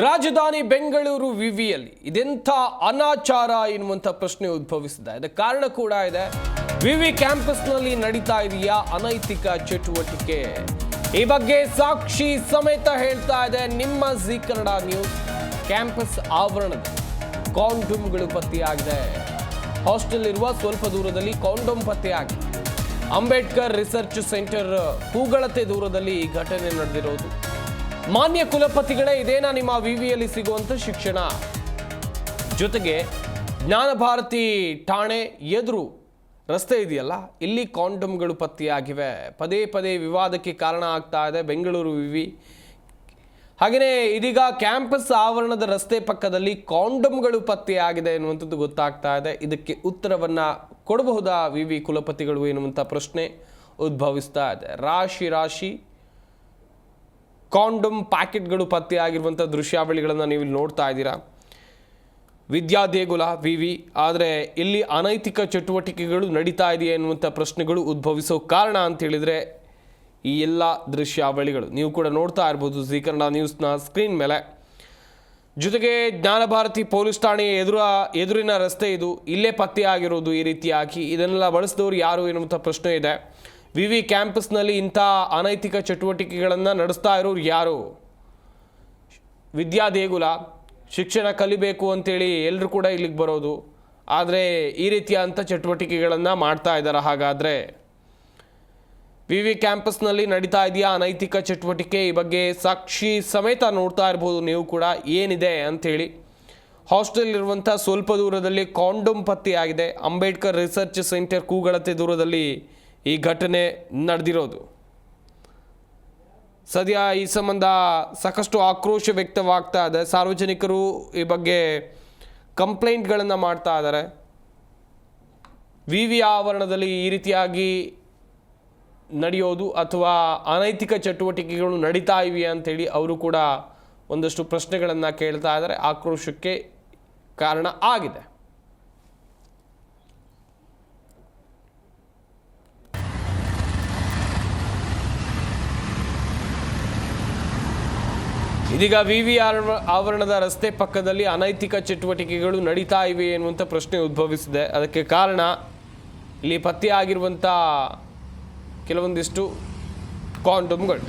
ರಾಜಧಾನಿ ಬೆಂಗಳೂರು ವಿವಿಯಲ್ಲಿ ಇದೆಂಥ ಅನಾಚಾರ ಎನ್ನುವಂಥ ಪ್ರಶ್ನೆ ಉದ್ಭವಿಸಿದೆ. ಅದಕ್ಕೆ ಕಾರಣ ಕೂಡ ಇದೆ. ವಿವಿ ಕ್ಯಾಂಪಸ್ನಲ್ಲಿ ನಡೀತಾ ಇದೆಯಾ ಅನೈತಿಕ ಚಟುವಟಿಕೆ? ಈ ಬಗ್ಗೆ ಸಾಕ್ಷಿ ಸಮೇತ ಹೇಳ್ತಾ ಇದೆ ನಿಮ್ಮ ಜಿ ಕನ್ನಡ ನ್ಯೂಸ್ ಕ್ಯಾಂಪಸ್ ಆವರಣದ ಕಾಂಡೋಮ್ಗಳು ಪತ್ತೆಯಾಗಿದೆ. ಹಾಸ್ಟೆಲ್ ಇರುವ ಸ್ವಲ್ಪ ದೂರದಲ್ಲಿ ಕಾಂಡೋಮ್ ಪತ್ತೆಯಾಗಿದೆ. ಅಂಬೇಡ್ಕರ್ ರಿಸರ್ಚ್ ಸೆಂಟರ್ ಹೂಗಳತೆ ದೂರದಲ್ಲಿ ಈ ಘಟನೆ ನಡೆದಿರೋದು. ಮಾನ್ಯ ಕುಲಪತಿಗಳೇ, ಇದೇನಾ ನಿಮ್ಮ ವಿವಿಯಲ್ಲಿ ಸಿಗುವಂಥ ಶಿಕ್ಷಣ? ಜೊತೆಗೆ ಜ್ಞಾನಭಾರತಿ ಠಾಣೆ ಎದುರು ರಸ್ತೆ ಇದೆಯಲ್ಲ, ಇಲ್ಲಿ ಕಾಂಡಮ್ಗಳು ಪತ್ತೆಯಾಗಿವೆ. ಪದೇ ಪದೇ ವಿವಾದಕ್ಕೆ ಕಾರಣ ಆಗ್ತಾ ಇದೆ, ಬೆಂಗಳೂರು ವಿವಿ. ಹಾಗೆಯೇ ಇದೀಗ ಕ್ಯಾಂಪಸ್ ಆವರಣದ ರಸ್ತೆ ಪಕ್ಕದಲ್ಲಿ ಕಾಂಡಮ್ಗಳು ಪತ್ತೆಯಾಗಿದೆ ಎನ್ನುವಂಥದ್ದು ಗೊತ್ತಾಗ್ತಾ ಇದೆ. ಇದಕ್ಕೆ ಉತ್ತರವನ್ನು ಕೊಡಬಹುದಾ ವಿವಿ ಕುಲಪತಿಗಳು ಎನ್ನುವಂಥ ಪ್ರಶ್ನೆ ಉದ್ಭವಿಸ್ತಾ ಇದೆ. ರಾಶಿ ರಾಶಿ ಕಾಂಡಮ್ ಪ್ಯಾಕೆಟ್ಗಳು ಪತ್ತೆಯಾಗಿರುವಂಥ ದೃಶ್ಯಾವಳಿಗಳನ್ನು ನೀವು ಇಲ್ಲಿ ನೋಡ್ತಾ ಇದ್ದೀರಾ? ವಿದ್ಯಾ ದೇಗುಲ ವಿ ವಿ ಆದರೆ ಇಲ್ಲಿ ಅನೈತಿಕ ಚಟುವಟಿಕೆಗಳು ನಡೀತಾ ಇದೆಯೇ ಎನ್ನುವಂಥ ಪ್ರಶ್ನೆಗಳು ಉದ್ಭವಿಸೋ ಕಾರಣ ಅಂತ ಹೇಳಿದರೆ ಈ ಎಲ್ಲ ದೃಶ್ಯಾವಳಿಗಳು. ನೀವು ಕೂಡ ನೋಡ್ತಾ ಇರ್ಬೋದು ಜಿ ಕನ್ನಡ ನ್ಯೂಸ್ನ ಸ್ಕ್ರೀನ್ ಮೇಲೆ. ಜೊತೆಗೆ ಜ್ಞಾನ ಭಾರತಿ ಪೊಲೀಸ್ ಠಾಣೆಯ ಎದುರ, ಎದುರಿನ ರಸ್ತೆ ಇದು. ಇಲ್ಲೇ ಪತ್ತೆಯಾಗಿರೋದು ಈ ರೀತಿಯಾಗಿ. ಇದನ್ನೆಲ್ಲ ಬಳಸಿದವರು ಯಾರು ಎನ್ನುವಂಥ ಪ್ರಶ್ನೆ ಇದೆ. ವಿ ವಿ ಕ್ಯಾಂಪಸ್ನಲ್ಲಿ ಇಂಥ ಅನೈತಿಕ ಚಟುವಟಿಕೆಗಳನ್ನು ನಡೆಸ್ತಾ ಇರೋರು ಯಾರು? ವಿದ್ಯಾ ದೇಗುಲ, ಶಿಕ್ಷಣ ಕಲಿಬೇಕು ಅಂತೇಳಿ ಎಲ್ಲರೂ ಕೂಡ ಇಲ್ಲಿಗೆ ಬರೋದು. ಆದರೆ ಈ ರೀತಿಯ ಅಂಥ ಚಟುವಟಿಕೆಗಳನ್ನು ಮಾಡ್ತಾ ಇದ್ದಾರೆ ಹಾಗಾದರೆ. ವಿ ವಿ ಕ್ಯಾಂಪಸ್ನಲ್ಲಿ ನಡೀತಾ ಇದೆಯಾ ಅನೈತಿಕ ಚಟುವಟಿಕೆ? ಈ ಬಗ್ಗೆ ಸಾಕ್ಷಿ ಸಮೇತ ನೋಡ್ತಾ ಇರ್ಬೋದು ನೀವು ಕೂಡ. ಏನಿದೆ ಅಂಥೇಳಿ. ಹಾಸ್ಟೆಲ್ ಇರುವಂಥ ಸ್ವಲ್ಪ ದೂರದಲ್ಲಿ ಕಾಂಡೋಮ್ ಪತ್ತೆಯಾಗಿದೆ. ಅಂಬೇಡ್ಕರ್ ರಿಸರ್ಚ್ ಸೆಂಟರ್ ಕೂಗಳತೆ ದೂರದಲ್ಲಿ ಈ ಘಟನೆ ನಡೆದಿರೋದು. ಸದ್ಯ ಈ ಸಂಬಂಧ ಸಾಕಷ್ಟು ಆಕ್ರೋಶ ವ್ಯಕ್ತವಾಗ್ತಾ ಇದೆ. ಸಾರ್ವಜನಿಕರು ಈ ಬಗ್ಗೆ ಕಂಪ್ಲೇಂಟ್ಗಳನ್ನು ಮಾಡ್ತಾ ಇದ್ದಾರೆ. ವಿ ವಿ ಆವರಣದಲ್ಲಿ ಈ ರೀತಿಯಾಗಿ ನಡೆಯೋದು ಅಥವಾ ಅನೈತಿಕ ಚಟುವಟಿಕೆಗಳು ನಡೀತಾ ಇವೆ ಅಂಥೇಳಿ ಅವರು ಕೂಡ ಒಂದಷ್ಟು ಪ್ರಶ್ನೆಗಳನ್ನು ಕೇಳ್ತಾ ಇದ್ದಾರೆ. ಆಕ್ರೋಶಕ್ಕೆ ಕಾರಣ ಆಗಿದೆ. ಇದೀಗ ವಿ ವಿ ಆವರಣದ ರಸ್ತೆ ಪಕ್ಕದಲ್ಲಿ ಅನೈತಿಕ ಚಟುವಟಿಕೆಗಳು ನಡೀತಾ ಇವೆ ಎನ್ನುವಂಥ ಪ್ರಶ್ನೆ ಉದ್ಭವಿಸಿದೆ. ಅದಕ್ಕೆ ಕಾರಣ ಇಲ್ಲಿ ಪತ್ತೆಯಾಗಿರುವಂಥ ಕೆಲವೊಂದಿಷ್ಟು ಕಾಂಡೋಮ್ಗಳು.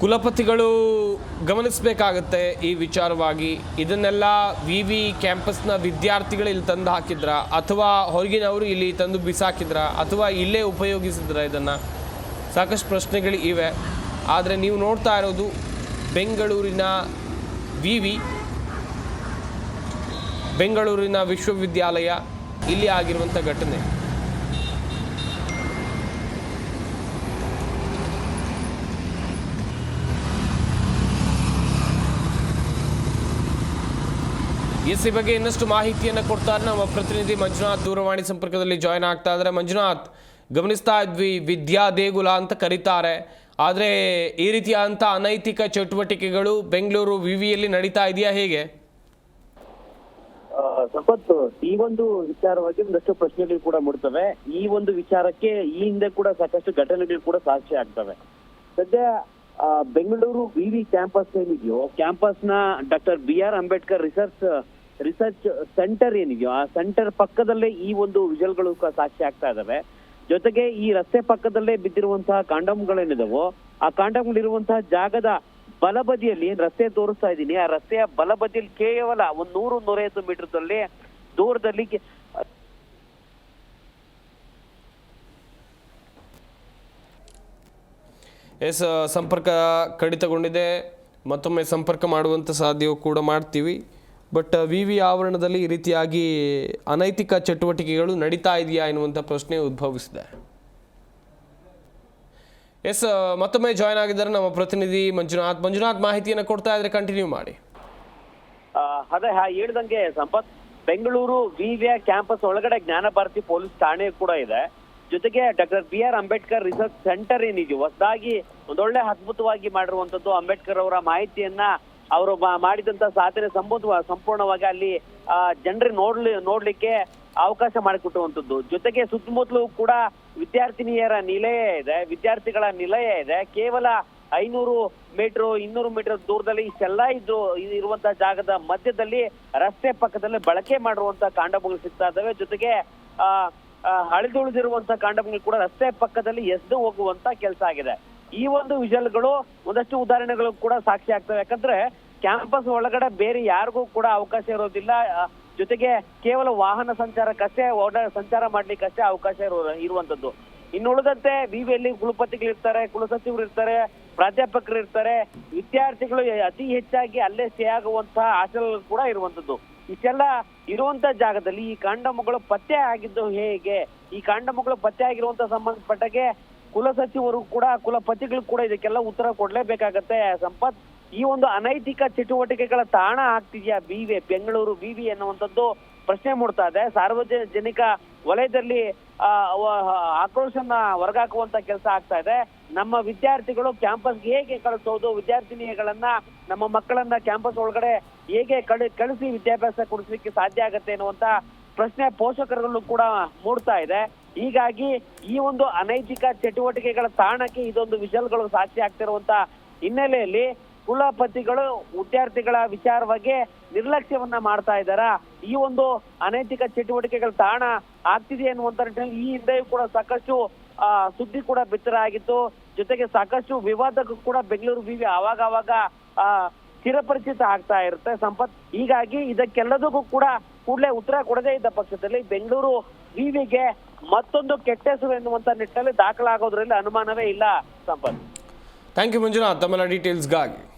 ಕುಲಪತಿಗಳು ಗಮನಿಸಬೇಕಾಗತ್ತೆ ಈ ವಿಚಾರವಾಗಿ. ಇದನ್ನೆಲ್ಲ ವಿ ವಿ ಕ್ಯಾಂಪಸ್ನ ವಿದ್ಯಾರ್ಥಿಗಳು ಇಲ್ಲಿ ತಂದು ಹಾಕಿದ್ರ? ಅಥವಾ ಹೊರಗಿನವರು ಇಲ್ಲಿ ತಂದು ಬಿಸಾಕಿದ್ರ? ಅಥವಾ ಇಲ್ಲೇ ಉಪಯೋಗಿಸಿದ್ರ ಇದನ್ನು? ಸಾಕಷ್ಟು ಪ್ರಶ್ನೆಗಳು ಇವೆ. ಆದರೆ ನೀವು ನೋಡ್ತಾ ಇರೋದು ಬೆಂಗಳೂರಿನ ವಿ ವಿ ಬೆಂಗಳೂರಿನ ವಿಶ್ವವಿದ್ಯಾಲಯ, ಇಲ್ಲಿ ಆಗಿರುವಂಥ ಘಟನೆ. ಈ ಬಗ್ಗೆ ಇನ್ನಷ್ಟು ಮಾಹಿತಿಯನ್ನು ಕೊಡ್ತಾರೆ ನಮ್ಮ ಪ್ರತಿನಿಧಿ ಮಂಜುನಾಥ್ ದೂರವಾಣಿ ಸಂಪರ್ಕದಲ್ಲಿ ಜಾಯ್ನ್ ಆಗ್ತಾ ಇದ್ದಾರೆ. ಮಂಜುನಾಥ್, ಗಮನಿಸ್ತಾ ಇದ್ವಿ, ವಿದ್ಯಾ ದೇಗುಲ ಅಂತ ಕರೀತಾರೆ. ಆದರೆ ಈ ರೀತಿಯಾದಂಥ ಅನೈತಿಕ ಚಟುವಟಿಕೆಗಳು ಬೆಂಗಳೂರು ವಿವಿಯಲ್ಲಿ ನಡೀತಾ ಇದೆಯಾ ಹೇಗೆ? ಸಂಪತ್ತು ಸಂಪತ್ ಈ ಒಂದು ವಿಚಾರವಾಗಿ ಒಂದಷ್ಟು ಪ್ರಶ್ನೆಗಳು ಕೂಡ ಮೂಡ್ತವೆ. ಈ ಒಂದು ವಿಚಾರಕ್ಕೆ ಈ ಹಿಂದೆ ಕೂಡ ಸಾಕಷ್ಟು ಘಟನೆಗಳು ಕೂಡ ಸಾಕ್ಷಿ ಆಗ್ತವೆ. ಸದ್ಯ ಬೆಂಗಳೂರು ವಿವಿ ಕ್ಯಾಂಪಸ್ ಏನಿದೆಯೋ ಕ್ಯಾಂಪಸ್ನ doctor B R Ambedkar research research centre ಏನಿದೆಯೋ, ಆ ಸೆಂಟರ್ ಪಕ್ಕದಲ್ಲೇ ಈ ಒಂದು ವಿಜಲ್ಗಳು ಸಾಕ್ಷಿ ಆಗ್ತಾ ಇದಾವೆ. ಜೊತೆಗೆ ಈ ರಸ್ತೆ ಪಕ್ಕದಲ್ಲೇ ಬಿದ್ದಿರುವಂತಹ ಕಾಂಡಮ್ಗಳೇನಿದಾವೋ, ಆ ಕಾಂಡಮ್ಗಳಿರುವಂತಹ ಜಾಗದ ಬಲಬದಿಯಲ್ಲಿ ರಸ್ತೆ ತೋರಿಸ್ತಾ ಇದ್ದೀನಿ. ಆ ರಸ್ತೆಯ ಬಲಬದಿಯಲ್ಲಿ ಕೇವಲ ಒಂದ್ ನೂರು ನೂರೈವತ್ತು ಮೀಟರ್ದಲ್ಲಿ ದೂರದಲ್ಲಿ ಎಸ್ ಸಂಪರ್ಕ ಕಡಿತಗೊಂಡಿದೆ. ಮತ್ತೊಮ್ಮೆ ಸಂಪರ್ಕ ಮಾಡುವಂಥ ಸಾಧ್ಯವೂ ಕೂಡ ಮಾಡ್ತೀವಿ. ಬಟ್ ವಿ ವಿ ಆವರಣದಲ್ಲಿ ಈ ರೀತಿಯಾಗಿ ಅನೈತಿಕ ಚಟುವಟಿಕೆಗಳು ನಡೀತಾ ಇದೆಯಾ ಎನ್ನುವಂಥ ಪ್ರಶ್ನೆ ಉದ್ಭವಿಸಿದೆ. ಎಸ್ ಮತ್ತೊಮ್ಮೆ ಜಾಯ್ನ್ ಆಗಿದ್ದಾರೆ ನಮ್ಮ ಪ್ರತಿನಿಧಿ ಮಂಜುನಾಥ್. ಮಂಜುನಾಥ್, ಮಾಹಿತಿಯನ್ನು ಕೊಡ್ತಾ ಇದ್ರೆ ಕಂಟಿನ್ಯೂ ಮಾಡಿ. ಅದೇ ಹೇಳ್ದಂಗೆ ಸಂಪತ್, ಬೆಂಗಳೂರು ವಿವಿಯ ಕ್ಯಾಂಪಸ್ ಒಳಗಡೆ ಜ್ಞಾನ ಭಾರತಿ ಪೊಲೀಸ್ ಠಾಣೆ ಕೂಡ ಇದೆ. ಜೊತೆಗೆ doctor B R Ambedkar research centre ಏನಿದೆ ಹೊಸದಾಗಿ ಒಂದೊಳ್ಳೆ ಅದ್ಭುತವಾಗಿ ಮಾಡಿರುವಂತದ್ದು ಅಂಬೇಡ್ಕರ್ ಅವರ ಮಾಹಿತಿಯನ್ನ ಅವರು ಮಾಡಿದಂತ ಸಾಧನೆ ಸಂಬಂಧ ಸಂಪೂರ್ಣವಾಗಿ ಅಲ್ಲಿ ಜನರಿಗೆ ನೋಡ್ಲಿ ನೋಡ್ಲಿಕ್ಕೆ ಅವಕಾಶ ಮಾಡಿಕೊಟ್ಟುವಂಥದ್ದು. ಜೊತೆಗೆ ಸುತ್ತಮುತ್ತಲೂ ಕೂಡ ವಿದ್ಯಾರ್ಥಿನಿಯರ ನಿಲಯ ಇದೆ. ವಿದ್ಯಾರ್ಥಿಗಳ ನಿಲಯ ಇದೆ. ಕೇವಲ ಐನೂರು ಮೀಟರ್ ಇನ್ನೂರು ಮೀಟರ್ ದೂರದಲ್ಲಿ ಇಷ್ಟೆಲ್ಲ ಇದ್ದು ಇರುವಂತಹ ಜಾಗದ ಮಧ್ಯದಲ್ಲಿ ರಸ್ತೆ ಪಕ್ಕದಲ್ಲಿ ಬಳಕೆ ಮಾಡಿರುವಂತ ಕಾಂಡಗಳು ಸಿಗ್ತಾ ಇದ್ದಾವೆ. ಜೊತೆಗೆ ಆ ಆ, ಹಳಿದುಳಿದಿರುವಂತ ಕಾಂಡಗಳು ಕೂಡ ರಸ್ತೆ ಪಕ್ಕದಲ್ಲಿ ಎಸ್ದು ಹೋಗುವಂತ ಕೆಲಸ ಆಗಿದೆ. ಈ ಒಂದು ವಿಷಲ್ಗಳು ಒಂದಷ್ಟು ಉದಾಹರಣೆಗಳು ಕೂಡ ಸಾಕ್ಷಿ ಆಗ್ತವೆ. ಯಾಕಂದ್ರೆ ಕ್ಯಾಂಪಸ್ ಒಳಗಡೆ ಬೇರೆ ಯಾರಿಗೂ ಕೂಡ ಅವಕಾಶ ಇರೋದಿಲ್ಲ. ಜೊತೆಗೆ ಕೇವಲ ವಾಹನ ಸಂಚಾರಕ್ಕಷ್ಟೇ ಓಡಾ ಸಂಚಾರ ಮಾಡ್ಲಿಕ್ಕಷ್ಟೇ ಅವಕಾಶ ಇರೋ ಇರುವಂತದ್ದು ಇನ್ನುಳಿದಂತೆ ವಿವಿಯಲ್ಲಿ ಕುಲಪತಿಗಳಿರ್ತಾರೆ ಕುಲಸಚಿವರು ಇರ್ತಾರೆ, ಪ್ರಾಧ್ಯಾಪಕರು ಇರ್ತಾರೆ. ವಿದ್ಯಾರ್ಥಿಗಳು ಅತಿ ಹೆಚ್ಚಾಗಿ ಅಲ್ಲೇ ಸ್ಟೇ ಆಗುವಂತಹ ಆಚರಣೆಗಳು ಕೂಡ ಇರುವಂತದ್ದು ಇಷ್ಟೆಲ್ಲ ಇರುವಂತ ಜಾಗದಲ್ಲಿ ಈ ಕಾಂಡಮಗಳು ಪತ್ತೆ ಆಗಿದ್ದು ಹೇಗೆ? ಈ ಕಾಂಡಮಗಳು ಪತ್ತೆ ಆಗಿರುವಂತ ಸಂಬಂಧಪಟ್ಟಾಗೆ ಕುಲಸಚಿವರು ಕೂಡ ಕುಲಪತಿಗಳು ಕೂಡ ಇದಕ್ಕೆಲ್ಲ ಉತ್ತರ ಕೊಡ್ಲೇಬೇಕಾಗತ್ತೆ. ಸಂಪತ್, ಈ ಒಂದು ಅನೈತಿಕ ಚಟುವಟಿಕೆಗಳ ತಾಣ ಆಗ್ತಿದ್ಯಾ ಬಿವಿ ಬೆಂಗಳೂರು ಬಿವಿ ಅನ್ನುವಂಥದ್ದು ಪ್ರಶ್ನೆ ಮೂಡ್ತಾ ಇದೆ. ಸಾರ್ವಜನಿಕ ವಲಯದಲ್ಲಿ ಆಕ್ರೋಶನ ಹೊರಗಾಕುವಂತ ಕೆಲಸ ಆಗ್ತಾ ಇದೆ. ನಮ್ಮ ವಿದ್ಯಾರ್ಥಿಗಳು ಕ್ಯಾಂಪಸ್ಗೆ ಹೇಗೆ ಕಳಿಸೋದು? ವಿದ್ಯಾರ್ಥಿನಿಯಗಳನ್ನ, ನಮ್ಮ ಮಕ್ಕಳನ್ನ ಕ್ಯಾಂಪಸ್ ಒಳಗಡೆ ಹೇಗೆ ಕಳಿ, ಕಳಿಸಿ ವಿದ್ಯಾಭ್ಯಾಸ ಕೊಡಿಸ್ಲಿಕ್ಕೆ ಸಾಧ್ಯ ಆಗತ್ತೆ ಅನ್ನುವಂತ ಪ್ರಶ್ನೆ ಪೋಷಕರಲ್ಲೂ ಕೂಡ ಮೂಡ್ತಾ ಇದೆ. ಹೀಗಾಗಿ ಈ ಒಂದು ಅನೈತಿಕ ಚಟುವಟಿಕೆಗಳ ತಾಣಕ್ಕೆ ಇದೊಂದು ವಿಷಲ್ಗಳು ಸಾಕ್ಷಿ ಆಗ್ತಿರುವಂತ ಹಿನ್ನೆಲೆಯಲ್ಲಿ ಕುಲಪತಿಗಳು, ವಿದ್ಯಾರ್ಥಿಗಳ ವಿಚಾರವಾಗಿ ನಿರ್ಲಕ್ಷ್ಯವನ್ನ ಮಾಡ್ತಾ ಇದ್ದಾರ? ಈ ಒಂದು ಅನೈತಿಕ ಚಟುವಟಿಕೆಗಳ ತಾಣ ಆಗ್ತಿದೆ ಅನ್ನುವಂತ ನಿಟ್ಟಿನಲ್ಲಿ ಈ ಹಿಂದೆಯೂ ಕೂಡ ಸಾಕಷ್ಟು, ಆ, ಸುದ್ದಿ ಕೂಡ ಬಿತ್ತರ ಆಗಿತ್ತು. ಜೊತೆಗೆ ಸಾಕಷ್ಟು ವಿವಾದಕ್ಕೂ ಕೂಡ ಬೆಂಗಳೂರು ವಿವಿ ಅವಾಗ ಅವಾಗ ಆ ಚಿರಪರಿಚಿತ ಆಗ್ತಾ ಇರುತ್ತೆ ಸಂಪತ್. ಹೀಗಾಗಿ ಇದಕ್ಕೆಲ್ಲದಕ್ಕೂ ಕೂಡ ಕೂಡಲೇ ಉತ್ತರ ಕೊಡದೇ ಇದ್ದ ಪಕ್ಷದಲ್ಲಿ ಬೆಂಗಳೂರು ವಿವಿಗೆ ಮತ್ತೊಂದು ಕೆಟ್ಟ ಹೆಸರು ಎನ್ನುವಂತ ನಿಟ್ಟಿನಲ್ಲಿ ದಾಖಲಾಗೋದ್ರಲ್ಲಿ ಅನುಮಾನವೇ ಇಲ್ಲ ಸಂಪತ್. Thank you Manjunath. ತಮ್ಮೆಲ್ಲ ಡೀಟೇಲ್ಸ್ಗಾಗಿ